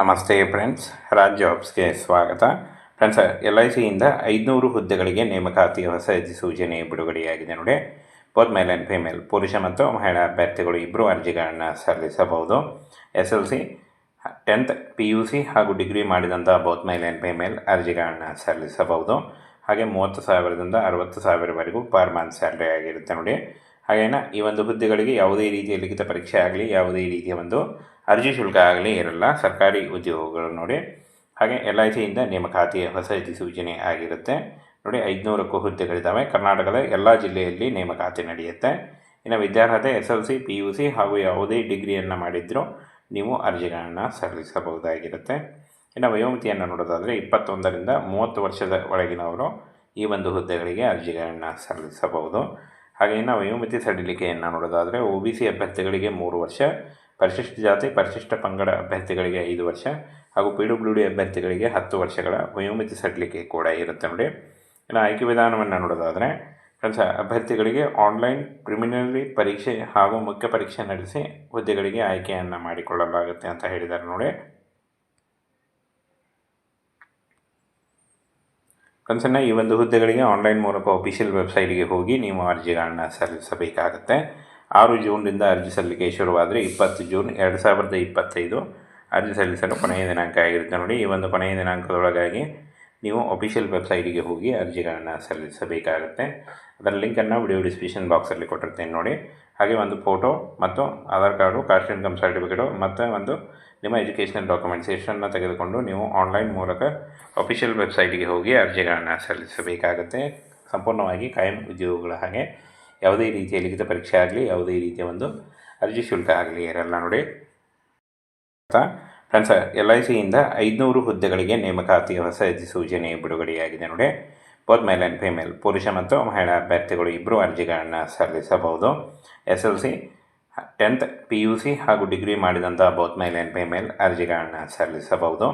ನಮಸ್ತೆ ಫ್ರೆಂಡ್ಸ್ ರಾಜ್ ಜಾಬ್ಸ್ಗೆ ಸ್ವಾಗತ. Friends, L I ಸಿಯಿಂದ ಐದುನೂರು ಹುದ್ದೆಗಳಿಗೆ ನೇಮಕಾತಿ ಹೊಸ ಅಧಿಸೂಚನೆ ಬಿಡುಗಡೆಯಾಗಿದೆ ನೋಡಿ. ಬೋತ್ ಮೇಲ್ ಆ್ಯಂಡ್ ಫಿಮೇಲ್ ಪುರುಷ ಮತ್ತು ಮಹಿಳಾ ಅಭ್ಯರ್ಥಿಗಳು ಇಬ್ಬರು ಅರ್ಜಿಗಳನ್ನು ಸಲ್ಲಿಸಬಹುದು. S L C, tenth, P U C ಹಾಗೂ ಡಿಗ್ರಿ ಮಾಡಿದಂಥ ಬೋತ್ ಮೇಲ್ ಆ್ಯಂಡ್ ಫಿಮೇಲ್ ಅರ್ಜಿಗಳನ್ನು ಸಲ್ಲಿಸಬಹುದು. ಹಾಗೆ ಮೂವತ್ತು ಸಾವಿರದಿಂದ ಅರವತ್ತು ಸಾವಿರವರೆಗೂ ಪರ್ ಮಂತ್ ಸ್ಯಾಲ್ರಿ ಆಗಿರುತ್ತೆ ನೋಡಿ. ಹಾಗೇನ ಈ ಒಂದು ಹುದ್ದೆಗಳಿಗೆ ಯಾವುದೇ ರೀತಿಯ ಲಿಖಿತ ಪರೀಕ್ಷೆ ಆಗಲಿ, ಯಾವುದೇ ರೀತಿಯ ಒಂದು ಅರ್ಜಿ ಶುಲ್ಕ ಆಗಲಿ ಇರಲ್ಲ. ಸರ್ಕಾರಿ ಉದ್ಯೋಗಗಳು ನೋಡಿ. ಹಾಗೆ ಎಲ್ ಐ ಸಿಯಿಂದ ನೇಮಕಾತಿಯ ಹೊಸ ಅಧಿಸೂಚನೆ ಆಗಿರುತ್ತೆ. ನೋಡಿ ಐದುನೂರಕ್ಕೂ ಹುದ್ದೆಗಳಿದ್ದಾವೆ ಕರ್ನಾಟಕದ ಎಲ್ಲ ಜಿಲ್ಲೆಯಲ್ಲಿ ನೇಮಕಾತಿ ನಡೆಯುತ್ತೆ. ಇನ್ನು ವಿದ್ಯಾರ್ಹತೆ, S L C, P U C ಹಾಗೂ ಯಾವುದೇ ಡಿಗ್ರಿಯನ್ನು ಮಾಡಿದ್ರೂ ನೀವು ಅರ್ಜಿಗಳನ್ನು ಸಲ್ಲಿಸಬಹುದಾಗಿರುತ್ತೆ. ಇನ್ನು ವಯೋಮಿತಿಯನ್ನು ನೋಡೋದಾದರೆ ಇಪ್ಪತ್ತೊಂದರಿಂದ ಮೂವತ್ತು ವರ್ಷದ ಒಳಗಿನವರು ಈ ಒಂದು ಹುದ್ದೆಗಳಿಗೆ ಅರ್ಜಿಗಳನ್ನು ಸಲ್ಲಿಸಬಹುದು. ಹಾಗೆ ಇನ್ನು ವಯೋಮಿತಿ ಸಡಿಲಿಕೆಯನ್ನು ನೋಡೋದಾದರೆ ಒ ಬಿ ಸಿ ಅಭ್ಯರ್ಥಿಗಳಿಗೆ ಮೂರು ವರ್ಷ ಪರಿಶಿಷ್ಟ ಜಾತಿ, ಪರಿಶಿಷ್ಟ ಪಂಗಡ ಅಭ್ಯರ್ಥಿಗಳಿಗೆ ಐದು ವರ್ಷ ಹಾಗೂ ಪಿ ಡಬ್ಲ್ಯೂ ಡಿ ಅಭ್ಯರ್ಥಿಗಳಿಗೆ ಹತ್ತು ವರ್ಷಗಳ ವಯೋಮಿತಿ ಸಡಿಲಿಕೆ ಕೂಡ ಇರುತ್ತೆ ನೋಡಿ. ಇನ್ನು ಆಯ್ಕೆ ವಿಧಾನವನ್ನು ನೋಡೋದಾದರೆ, ಫ್ರೆಂಡ್ಸ್, ಅಭ್ಯರ್ಥಿಗಳಿಗೆ ಆನ್ಲೈನ್ ಪ್ರಿಮಿನರಿ ಪರೀಕ್ಷೆ ಹಾಗೂ ಮುಖ್ಯ ಪರೀಕ್ಷೆ ನಡೆಸಿ ಹುದ್ದೆಗಳಿಗೆ ಆಯ್ಕೆಯನ್ನು ಮಾಡಿಕೊಳ್ಳಲಾಗುತ್ತೆ ಅಂತ ಹೇಳಿದ್ದಾರೆ ನೋಡಿ. ಕನ್ಸನ್ನ ಈ ಒಂದು ಹುದ್ದೆಗಳಿಗೆ ಆನ್ಲೈನ್ ಮೂಲಕ ಅಫಿಷಿಯಲ್ ವೆಬ್ಸೈಟ್ಗೆ ಹೋಗಿ ನೀವು ಅರ್ಜಿಗಳನ್ನು ಸಲ್ಲಿಸಬೇಕಾಗತ್ತೆ. ಆರು ಜೂನ್ನಿಂದ ಅರ್ಜಿ ಸಲ್ಲಿಕೆ ಶುರುವಾದರೆ ಇಪ್ಪತ್ತು ಜೂನ್ ಎರಡು ಸಾವಿರದ ಇಪ್ಪತ್ತೈದು. ಅರ್ಜಿ ಸಲ್ಲಿಸಲು ಕೊನೆಯ ದಿನಾಂಕ ಆಗಿರುತ್ತೆ ನೋಡಿ. ಈ ಒಂದು ಕೊನೆಯ ದಿನಾಂಕದೊಳಗಾಗಿ ನೀವು ಅಫಿಷಿಯಲ್ ವೆಬ್ಸೈಟಿಗೆ ಹೋಗಿ ಅರ್ಜಿಗಳನ್ನು ಸಲ್ಲಿಸಬೇಕಾಗುತ್ತೆ. ಅದರ ಲಿಂಕನ್ನು ವಿಡಿಯೋ ಡಿಸ್ಕ್ರಿಪ್ಷನ್ ಬಾಕ್ಸಲ್ಲಿ ಕೊಟ್ಟಿರ್ತೀನಿ ನೋಡಿ. ಹಾಗೆ ಒಂದು ಫೋಟೋ ಮತ್ತು Aadhaar card caste income certificate ಮತ್ತು ಒಂದು ನಿಮ್ಮ ಎಜುಕೇಷನಲ್ ಡಾಕ್ಯುಮೆಂಟ್ಸ್ ಎಷ್ಟನ್ನು ತೆಗೆದುಕೊಂಡು ನೀವು ಆನ್ಲೈನ್ ಮೂಲಕ ಅಫಿಷಿಯಲ್ ವೆಬ್ಸೈಟಿಗೆ ಹೋಗಿ ಅರ್ಜಿಗಳನ್ನು ಸಲ್ಲಿಸಬೇಕಾಗುತ್ತೆ. ಸಂಪೂರ್ಣವಾಗಿ ಕಾಯಂ ಉದ್ಯೋಗಗಳ ಹಾಗೆ. ಯಾವುದೇ ರೀತಿಯ ಲಿಖಿತ ಪರೀಕ್ಷೆ ಆಗಲಿ, ಯಾವುದೇ ರೀತಿಯ ಒಂದು ಅರ್ಜಿ ಶುಲ್ಕ ಆಗಲಿ ಇರಲ್ಲ ನೋಡಿ. ಫ್ರೆಂಡ್ಸ್, ಎಲ್ ಐ ಸಿಯಿಂದ ಐದುನೂರು ಹುದ್ದೆಗಳಿಗೆ ನೇಮಕಾತಿ ಹೊಸ ಅಧಿಸೂಚನೆ ಬಿಡುಗಡೆಯಾಗಿದೆ ನೋಡಿ. ಬೋತ್ ಮೇಲ್ ಆ್ಯಂಡ್ ಫಿಮೇಲ್ ಪುರುಷ ಮತ್ತು ಮಹಿಳಾ ಅಭ್ಯರ್ಥಿಗಳು ಇಬ್ಬರು ಅರ್ಜಿಗಳನ್ನು ಸಲ್ಲಿಸಬಹುದು. S L C, tenth, P U C ಹಾಗೂ ಡಿಗ್ರಿ ಮಾಡಿದಂಥ ಬೋತ್ ಮೇಲ್ ಆ್ಯಂಡ್ ಫಿಮೇಲ್ ಅರ್ಜಿಗಳನ್ನು ಸಲ್ಲಿಸಬಹುದು.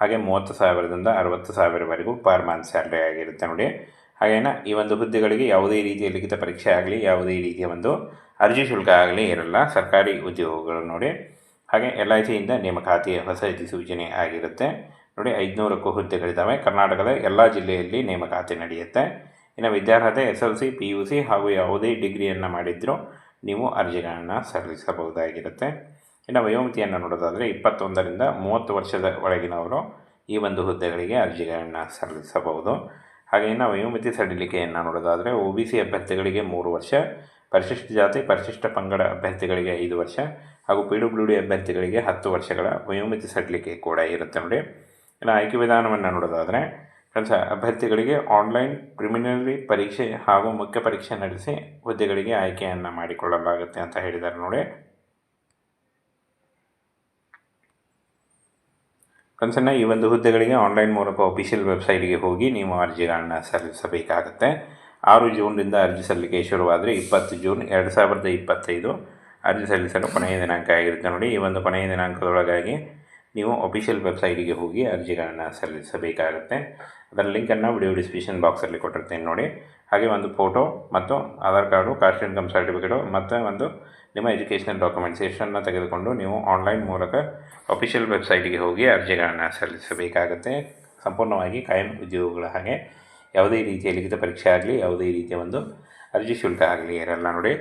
ಹಾಗೆ ಮೂವತ್ತು ಸಾವಿರದಿಂದ ಅರವತ್ತು ಸಾವಿರವರೆಗೂ ಪರ್ ಮಂತ್ ಸ್ಯಾಲ್ರಿ ಆಗಿರುತ್ತೆ ನೋಡಿ. ಹಾಗೇನ ಈ ಒಂದು ಹುದ್ದೆಗಳಿಗೆ ಯಾವುದೇ ರೀತಿಯ ಲಿಖಿತ ಪರೀಕ್ಷೆ ಆಗಲಿ, ಯಾವುದೇ ರೀತಿಯ ಒಂದು ಅರ್ಜಿ ಶುಲ್ಕ ಆಗಲಿ ಇರಲ್ಲ. ಸರ್ಕಾರಿ ಉದ್ಯೋಗಗಳು ನೋಡಿ. ಹಾಗೆ ಎಲ್ ಐ ಸಿಯಿಂದ ನೇಮಕಾತಿಯ ಹೊಸ ಅಧಿಸೂಚನೆ ಆಗಿರುತ್ತೆ. ನೋಡಿ, ಐದುನೂರಕ್ಕೂ ಹುದ್ದೆಗಳಿದ್ದಾವೆ. ಕರ್ನಾಟಕದ ಎಲ್ಲ ಜಿಲ್ಲೆಯಲ್ಲಿ ನೇಮಕಾತಿ ನಡೆಯುತ್ತೆ. ಇನ್ನು ವಿದ್ಯಾರ್ಹತೆ, S L C, P U C ಹಾಗೂ ಯಾವುದೇ ಡಿಗ್ರಿಯನ್ನು ಮಾಡಿದ್ರೂ ನೀವು ಅರ್ಜಿಗಳನ್ನು ಸಲ್ಲಿಸಬಹುದಾಗಿರುತ್ತೆ. ಇನ್ನು ವಯೋಮಿತಿಯನ್ನು ನೋಡೋದಾದರೆ ಇಪ್ಪತ್ತೊಂದರಿಂದ ಮೂವತ್ತು ವರ್ಷದ ಒಳಗಿನವರು ಈ ಒಂದು ಹುದ್ದೆಗಳಿಗೆ ಅರ್ಜಿಗಳನ್ನು ಸಲ್ಲಿಸಬಹುದು. ಹಾಗೆ ಇನ್ನು ವಯೋಮಿತಿ ಸಡಿಲಿಕೆಯನ್ನು ನೋಡೋದಾದರೆ ಒ ಬಿ ಸಿ ಅಭ್ಯರ್ಥಿಗಳಿಗೆ ಮೂರು ವರ್ಷ, ಪರಿಶಿಷ್ಟ ಜಾತಿ, ಪರಿಶಿಷ್ಟ ಪಂಗಡ ಅಭ್ಯರ್ಥಿಗಳಿಗೆ ಐದು ವರ್ಷ ಹಾಗೂ ಪಿ ಡಬ್ಲ್ಯೂ ಡಿ ಅಭ್ಯರ್ಥಿಗಳಿಗೆ ಹತ್ತು ವರ್ಷಗಳ ವಯೋಮಿತಿ ಸಡಿಲಿಕೆ ಕೂಡ ಇರುತ್ತೆ ನೋಡಿ. ಇನ್ನು ಆಯ್ಕೆ ವಿಧಾನವನ್ನು ನೋಡೋದಾದರೆ ಕೆಲಸ ಅಭ್ಯರ್ಥಿಗಳಿಗೆ ಆನ್ಲೈನ್ ಪ್ರಿಮಿನರಿ ಪರೀಕ್ಷೆ ಹಾಗೂ ಮುಖ್ಯ ಪರೀಕ್ಷೆ ನಡೆಸಿ ಹುದ್ದೆಗಳಿಗೆ ಆಯ್ಕೆಯನ್ನು ಮಾಡಿಕೊಳ್ಳಲಾಗುತ್ತೆ ಅಂತ ಹೇಳಿದ್ದಾರೆ ನೋಡಿ. ಫ್ರೆಂಡ್ಸನ್ನು ಈ ಒಂದು ಹುದ್ದೆಗಳಿಗೆ ಆನ್ಲೈನ್ ಮೂಲಕ ಅಫಿಷಿಯಲ್ ವೆಬ್ಸೈಟ್ಗೆ ಹೋಗಿ ನೀವು ಅರ್ಜಿಗಳನ್ನು ಸಲ್ಲಿಸಬೇಕಾಗುತ್ತೆ. ಆರು ಜೂನ್ನಿಂದ ಅರ್ಜಿ ಸಲ್ಲಿಕೆ ಶುರುವಾದರೆ ಇಪ್ಪತ್ತು ಜೂನ್ ಎರಡು ಸಾವಿರದ ಇಪ್ಪತ್ತೈದು. ಅರ್ಜಿ ಸಲ್ಲಿಸಲು ಕೊನೆಯ ದಿನಾಂಕ ಆಗಿರುತ್ತೆ ನೋಡಿ. ಈ ಒಂದು ಕೊನೆಯ ದಿನಾಂಕದೊಳಗಾಗಿ ನೀವು ಅಫಿಷಿಯಲ್ ವೆಬ್ಸೈಟಿಗೆ ಹೋಗಿ ಅರ್ಜಿಗಳನ್ನು ಸಲ್ಲಿಸಬೇಕಾಗುತ್ತೆ. ಅದರ ಲಿಂಕನ್ನು ವಿಡಿಯೋ ಡಿಸ್ಕ್ರಿಪ್ಷನ್ ಬಾಕ್ಸಲ್ಲಿ ಕೊಟ್ಟಿರ್ತೇನೆ ನೋಡಿ. ಹಾಗೆ ಒಂದು ಫೋಟೋ ಮತ್ತು Aadhaar card caste income certificate ಮತ್ತು ಒಂದು ನಿಮ್ಮ ಎಜುಕೇಷನಲ್ ಡಾಕ್ಯುಮೆಂಟ್ಸ್ ಎಷ್ಟನ್ನು ತೆಗೆದುಕೊಂಡು ನೀವು ಆನ್ಲೈನ್ ಮೂಲಕ ಅಫಿಷಿಯಲ್ ವೆಬ್ಸೈಟಿಗೆ ಹೋಗಿ ಅರ್ಜಿಗಳನ್ನು ಸಲ್ಲಿಸಬೇಕಾಗುತ್ತೆ. ಸಂಪೂರ್ಣವಾಗಿ ಕಾಯಂ ಉದ್ಯೋಗಗಳ ಹಾಗೆ ಯಾವುದೇ ರೀತಿಯ ಲಿಖಿತ ಪರೀಕ್ಷೆ ಆಗಲಿ, ಯಾವುದೇ ರೀತಿಯ ಒಂದು ಅರ್ಜಿ ಶುಲ್ಕ ಆಗಲಿ ಇರಲ್ಲ ನೋಡಿ.